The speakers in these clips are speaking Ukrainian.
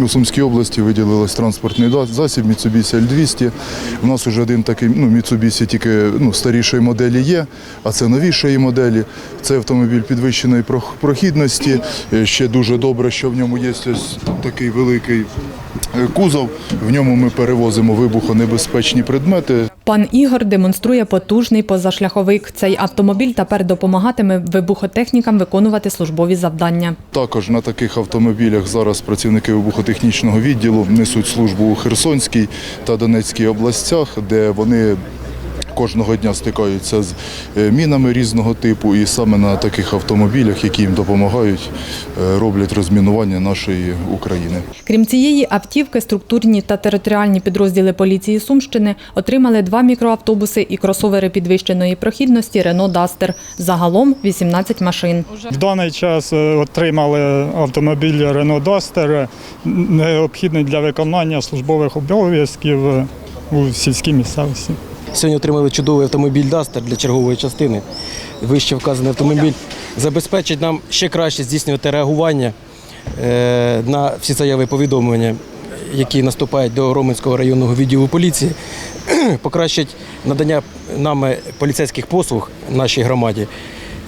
У Сумській області виділилось транспортний засіб Mitsubishi L200. У нас вже один такий ну, Mitsubishi тільки ну, старішої моделі є, а це новішої моделі. Це автомобіль підвищеної прохідності. Е, Ще дуже добре, що в ньому є ось такий великий е, кузов. В ньому ми перевозимо вибухонебезпечні предмети. Пан Ігор демонструє потужний позашляховик. Цей автомобіль тепер допомагатиме вибухотехнікам виконувати службові завдання. Також на таких автомобілях зараз працівники вибухотехнічного відділу несуть службу у Херсонській та Донецькій областях, де вони кожного дня стикаються з е, мінами різного типу, і саме на таких автомобілях, які їм допомагають, е, роблять розмінування нашої України. Крім цієї автівки, структурні та територіальні підрозділи поліції Сумщини отримали два мікроавтобуси і кросовери підвищеної прохідності Рено Дастер. Загалом 18 машин. В даний час е, отримали автомобіль Renault Duster, е, необхідний для виконання службових обов'язків у сільській місцевості. Сьогодні отримали чудовий автомобіль Дастер для чергової частини. Вище вказаний автомобіль забезпечить нам ще краще здійснювати реагування е, на всі заяви повідомлення, які наступають до Роменського районного відділу поліції, покращить надання нами поліцейських послуг нашій громаді.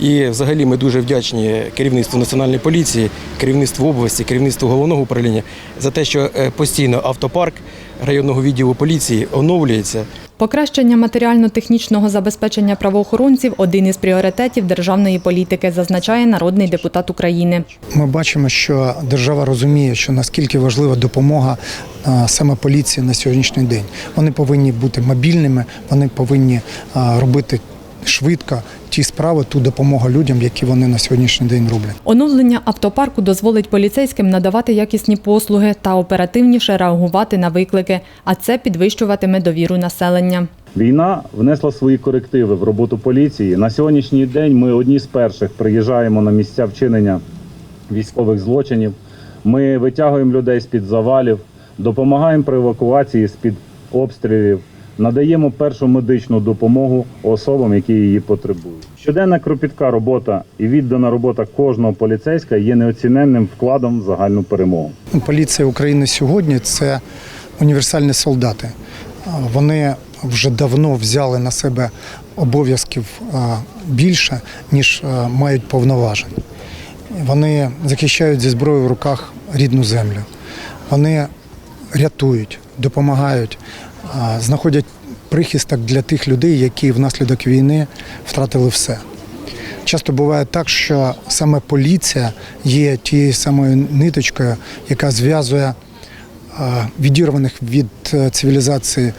І взагалі ми дуже вдячні керівництву національної поліції, керівництву області, керівництву головного управління за те, що е, постійно автопарк районного відділу поліції оновлюється. Покращення матеріально-технічного забезпечення правоохоронців один із пріоритетів державної політики, зазначає народний депутат України. Ми бачимо, що держава розуміє, що наскільки важлива допомога саме поліції на сьогоднішній день. Вони повинні бути мобільними, вони повинні робити швидко ті справи, ту допомогу людям, які вони на сьогоднішній день роблять. Оновлення автопарку дозволить поліцейським надавати якісні послуги та оперативніше реагувати на виклики, а це підвищуватиме довіру населення. Війна внесла свої корективи в роботу поліції. На сьогоднішній день ми одні з перших приїжджаємо на місця вчинення військових злочинів. Ми витягуємо людей з-під завалів, допомагаємо при евакуації з-під обстрілів, надаємо першу медичну допомогу особам, які її потребують. Щоденна кропітка робота і віддана робота кожного поліцейська є неоціненним вкладом в загальну перемогу. Поліція України сьогодні це універсальні солдати. Вони вже давно взяли на себе обов'язків більше, ніж мають повноважень. Вони захищають зі зброєю в руках рідну землю. Вони рятують, допомагають, знаходять прихисток для тих людей, які внаслідок війни втратили все. Часто буває так, що саме поліція є тією самою ниточкою, яка зв'язує відірваних від е, цивілізації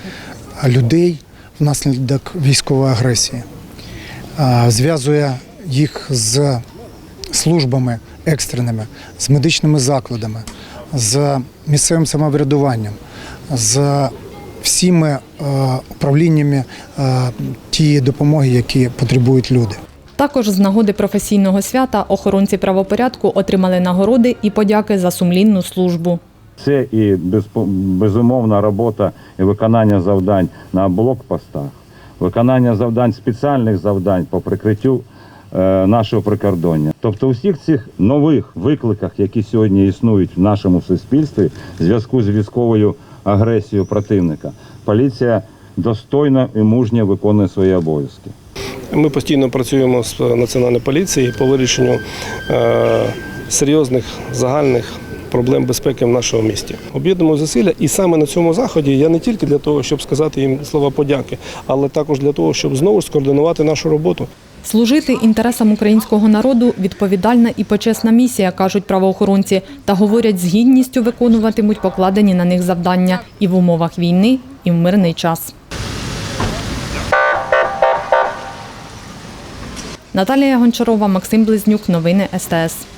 людей внаслідок військової агресії, зв'язує їх з службами екстреними, з медичними закладами, з місцевим самоврядуванням, з всіми е, управліннями е, тієї допомоги, які потребують люди. Також з нагоди професійного свята охоронці правопорядку отримали нагороди і подяки за сумлінну службу. Це і безумовна робота і виконання завдань на блокпостах, виконання завдань спеціальних завдань по прикриттю е, нашого прикордоння. Тобто, у всіх цих нових викликах, які сьогодні існують в нашому суспільстві, в зв'язку з військовою агресією противника, поліція достойно і мужньо виконує свої обов'язки. Ми постійно працюємо з національною поліцією по вирішенню е, серйозних загальних проблем безпеки в нашому місті. Об'єднуємо зусилля, і саме на цьому заході я не тільки для того, щоб сказати їм слова подяки, але також для того, щоб знову скоординувати нашу роботу. Служити інтересам українського народу відповідальна і почесна місія, кажуть правоохоронці, та говорять, з гідністю виконуватимуть покладені на них завдання і в умовах війни, і в мирний час. Наталія Гончарова, Максим Близнюк. Новини СТС.